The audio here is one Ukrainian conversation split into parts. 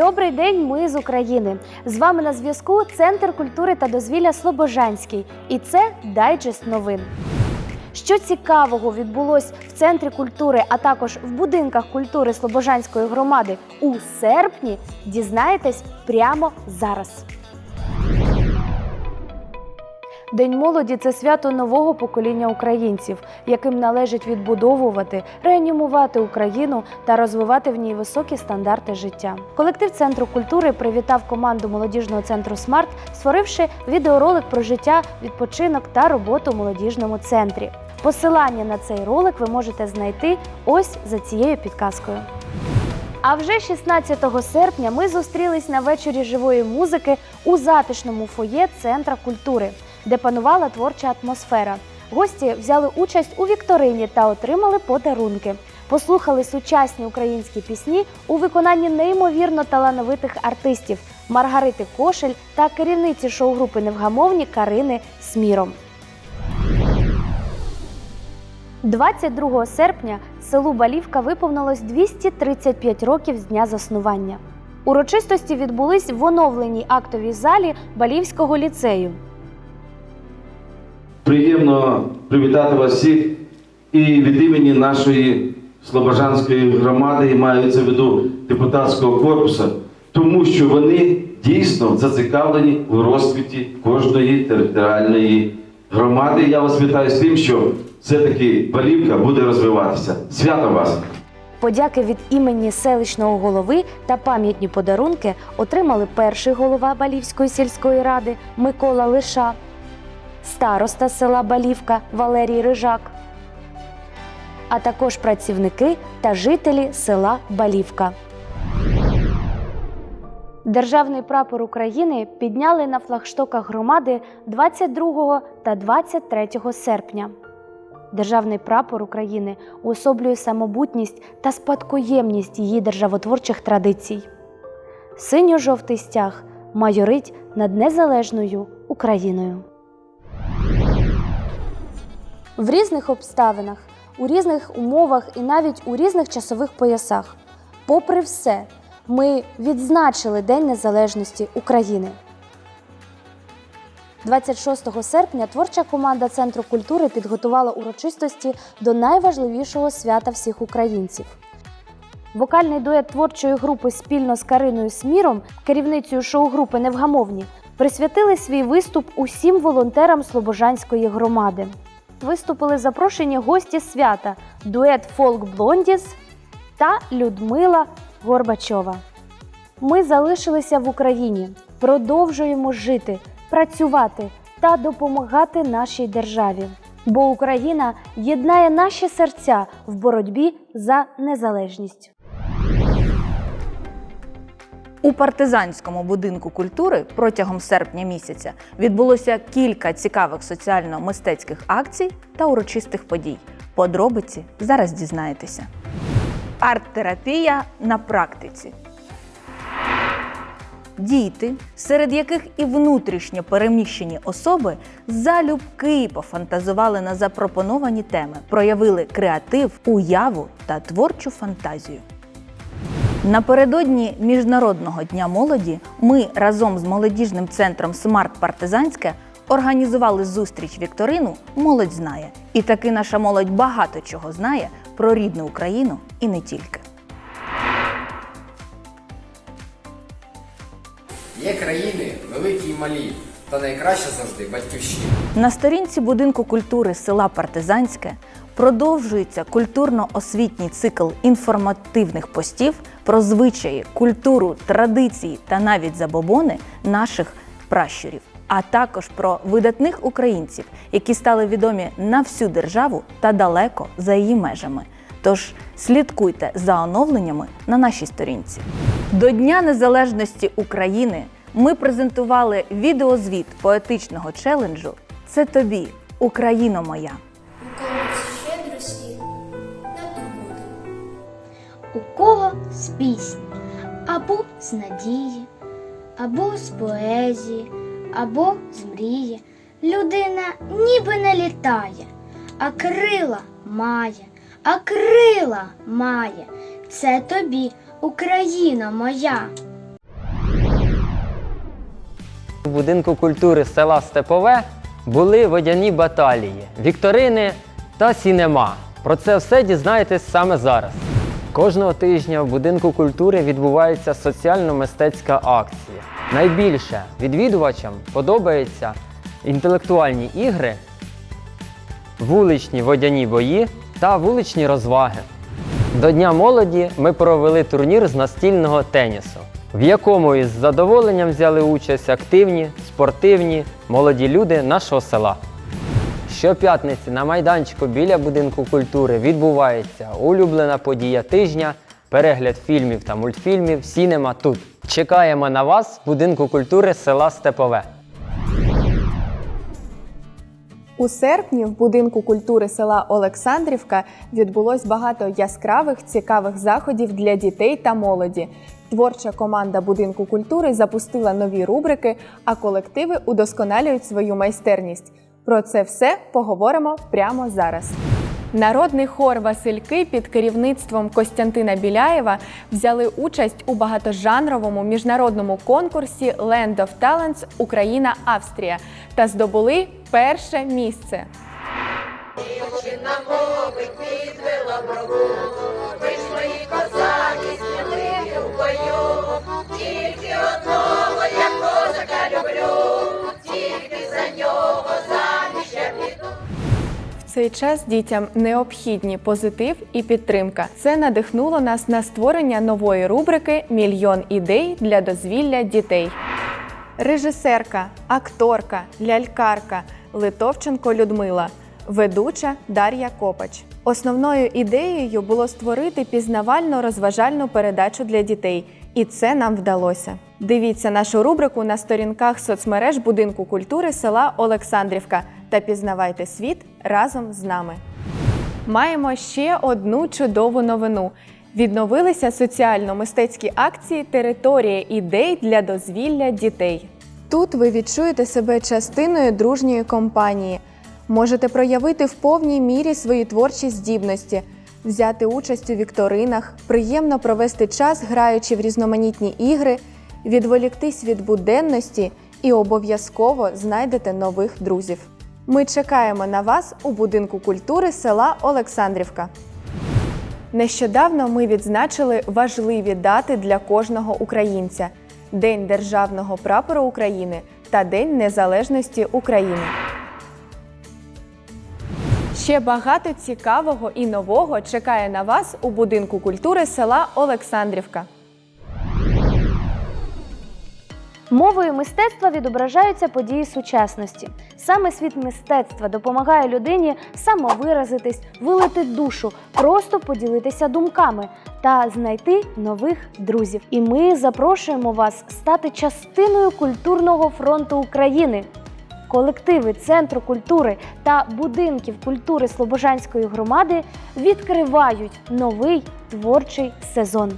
Добрий день, ми з України. З вами на зв'язку Центр культури та дозвілля Слобожанський. І це дайджест новин. Що цікавого відбулось в центрі культури, а також в будинках культури Слобожанської громади у серпні, дізнаєтесь прямо зараз. День молоді це свято нового покоління українців, яким належить відбудовувати, реанімувати Україну та розвивати в ній високі стандарти життя. Колектив центру культури привітав команду молодіжного центру Смарт, створивши відеоролик про життя, відпочинок та роботу у молодіжному центрі. Посилання на цей ролик ви можете знайти ось за цією підказкою. А вже 16 серпня ми зустрілись на вечорі живої музики у затишному фоє Центра культури, де панувала творча атмосфера. Гості взяли участь у вікторині та отримали подарунки. Послухали сучасні українські пісні у виконанні неймовірно талановитих артистів Маргарити Кошель та керівниці шоу-групи Невгамовні Карини Сміром. 22 серпня селу Балівка виповнилось 235 років з дня заснування. Урочистості відбулись в оновленій актовій залі Балівського ліцею. Приємно привітати вас всіх і від імені нашої Слобожанської громади і маю це в виду депутатського корпусу, тому що вони дійсно зацікавлені у розквіті кожної територіальної громади. Я вас вітаю з тим, що все-таки Балівка буде розвиватися. Свято вас! Подяки від імені селищного голови та пам'ятні подарунки отримали перший голова Балівської сільської ради Микола Лиша, староста села Балівка Валерій Рижак, а також працівники та жителі села Балівка. Державний прапор України підняли на флагштоках громади 22 та 23 серпня. Державний прапор України уособлює самобутність та спадкоємність її державотворчих традицій. Синьо-жовтий стяг майорить над незалежною Україною. В різних обставинах, у різних умовах і навіть у різних часових поясах. Попри все, ми відзначили День Незалежності України. 26 серпня творча команда Центру культури підготувала урочистості до найважливішого свята всіх українців. Вокальний дует творчої групи спільно з Кариною Сміром, керівницею шоу-групи Невгамовні, присвятили свій виступ усім волонтерам Слобожанської громади. Виступили запрошені гості свята дует Фолк Блондіс та Людмила Горбачова. Ми залишилися в Україні, продовжуємо жити, працювати та допомагати нашій державі. Бо Україна єднає наші серця в боротьбі за незалежність. У партизанському будинку культури протягом серпня місяця відбулося кілька цікавих соціально-мистецьких акцій та урочистих подій. Подробиці зараз дізнаєтеся. Арт-терапія на практиці. Діти, серед яких і внутрішньо переміщені особи, залюбки пофантазували на запропоновані теми, проявили креатив, уяву та творчу фантазію. Напередодні Міжнародного дня молоді ми разом з молодіжним центром Смарт Партизанське організували зустріч вікторину Молодь знає. І таки наша молодь багато чого знає про рідну Україну і не тільки. Є країни великі і малі, та найкраще завжди батьківщина. На сторінці будинку культури села Партизанське продовжується культурно-освітній цикл інформативних постів про звичаї, культуру, традиції та навіть забобони наших пращурів, а також про видатних українців, які стали відомі на всю державу та далеко за її межами. Тож слідкуйте за оновленнями на нашій сторінці. До Дня Незалежності України ми презентували відеозвіт поетичного челенджу Це тобі, Україно моя. У когось щедрості надобути. у кого з пісні, або з надії, або з поезії, або з мрії. Людина ніби не літає, а крила має, а крила має. Це тобі, Україна моя. Будинку культури села Степове були водяні баталії, вікторини та сінема. Про це все дізнаєтесь саме зараз. Кожного тижня в будинку культури відбувається соціально-мистецька акція. Найбільше відвідувачам подобаються інтелектуальні ігри, вуличні водяні бої та вуличні розваги. До Дня молоді ми провели турнір з настільного тенісу, в якому із задоволенням взяли участь активні, спортивні, молоді люди нашого села. Щоп'ятниці на майданчику біля будинку культури відбувається улюблена подія тижня, перегляд фільмів та мультфільмів Сінема тут. Чекаємо на вас в будинку культури села Степове. У серпні в будинку культури села Олександрівка відбулось багато яскравих цікавих заходів для дітей та молоді. Творча команда будинку культури запустила нові рубрики, а колективи удосконалюють свою майстерність. Про це все поговоримо прямо зараз. Народний хор Васильки під керівництвом Костянтина Біляєва взяли участь у багатожанровому міжнародному конкурсі Land of Talents Україна Австрія та здобули перше місце. Цей час дітям необхідні позитив і підтримка. Це надихнуло нас на створення нової рубрики Мільйон ідей для дозвілля дітей. Режисерка, акторка, лялькарка Литовченко Людмила, ведуча Дар'я Копач. Основною ідеєю було створити пізнавально-розважальну передачу для дітей, і це нам вдалося. Дивіться нашу рубрику на сторінках соцмереж будинку культури села Олександрівка та пізнавайте світ разом з нами. Маємо ще одну чудову новину. Відновилися соціально-мистецькі акції Територія ідей для дозвілля дітей. Тут ви відчуєте себе частиною дружньої компанії. Можете проявити в повній мірі свої творчі здібності, взяти участь у вікторинах, приємно провести час, граючи в різноманітні ігри, відволіктись від буденності і обов'язково знайдете нових друзів. Ми чекаємо на вас у будинку культури села Олександрівка. Нещодавно ми відзначили важливі дати для кожного українця: День Державного прапору України та День Незалежності України. Ще багато цікавого і нового чекає на вас у будинку культури села Олександрівка. Мовою мистецтва відображаються події сучасності. Саме світ мистецтва допомагає людині самовиразитись, вилити душу, просто поділитися думками та знайти нових друзів. І ми запрошуємо вас стати частиною культурного фронту України. Колективи Центру культури та будинків культури Слобожанської громади відкривають новий творчий сезон.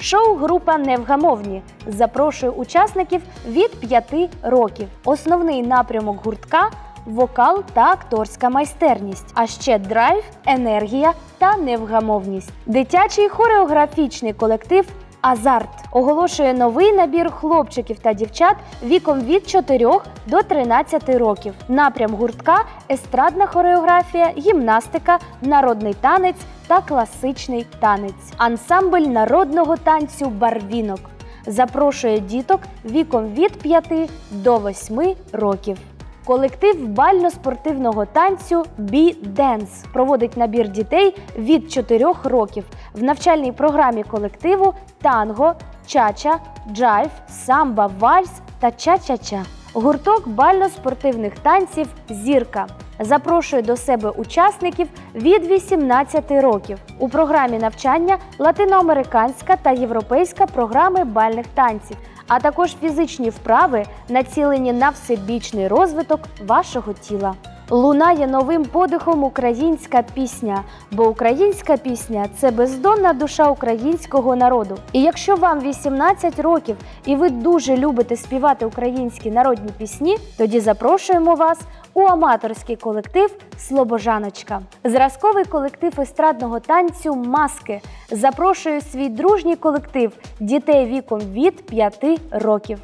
Шоу-група Невгамовні запрошує учасників від 5 років. Основний напрямок гуртка вокал та акторська майстерність, а ще драйв, енергія та невгамовність. Дитячий хореографічний колектив Азарт оголошує новий набір хлопчиків та дівчат віком від 4 до 13 років. Напрям гуртка естрадна хореографія, гімнастика, народний танець та класичний танець. Ансамбль народного танцю Барвінок запрошує діток віком від 5 до 8 років. Колектив бально-спортивного танцю Бі Денс проводить набір дітей від 4 років в навчальній програмі колективу танго, чача, джайв, самба, вальс та ча-ча-ча. Гурток бально-спортивних танців Зірка запрошує до себе учасників від 18 років. У програмі навчання латиноамериканська та європейська програми бальних танців, а також фізичні вправи, націлені на всебічний розвиток вашого тіла. Лунає новим подихом українська пісня, бо українська пісня це бездонна душа українського народу. І якщо вам 18 років і ви дуже любите співати українські народні пісні, тоді запрошуємо вас у аматорський колектив Слобожаночка. Зразковий колектив естрадного танцю Маски запрошує свій дружній колектив дітей віком від 5 років.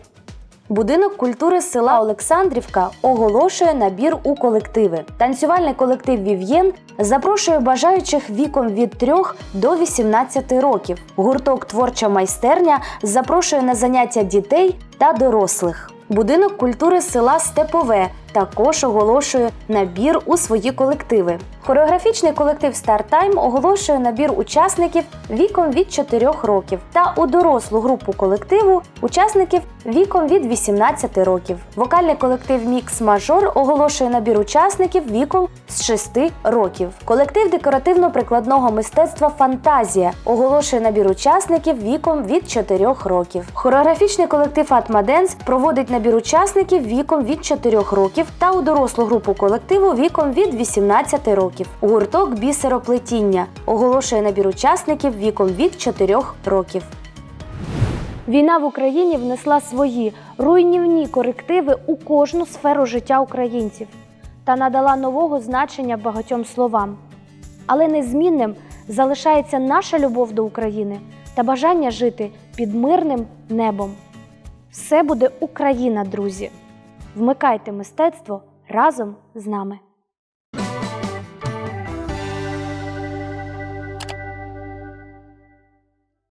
Будинок культури села Олександрівка оголошує набір у колективи. Танцювальний колектив Вів'єн запрошує бажаючих віком від 3 до 18 років. Гурток Творча майстерня запрошує на заняття дітей та дорослих. Будинок культури села Степове також оголошує набір у свої колективи. Хореографічний колектив StarTime оголошує набір учасників віком від 4 років та у дорослу групу колективу учасників віком від 18 років. Вокальний колектив Мікс Мажор оголошує набір учасників віком з 6 років. Колектив декоративно-прикладного мистецтва Фантазія оголошує набір учасників віком від 4 років. Хореографічний колектив Атмаденс проводить набір учасників віком від 4 років та у дорослу групу колективу віком від 18 років. Гурток бісероплетіння оголошує набір учасників віком від 4 років. Війна в Україні внесла свої руйнівні корективи у кожну сферу життя українців та надала нового значення багатьом словам. Але незмінним залишається наша любов до України та бажання жити під мирним небом. Все буде Україна, друзі! Вмикайте мистецтво разом з нами.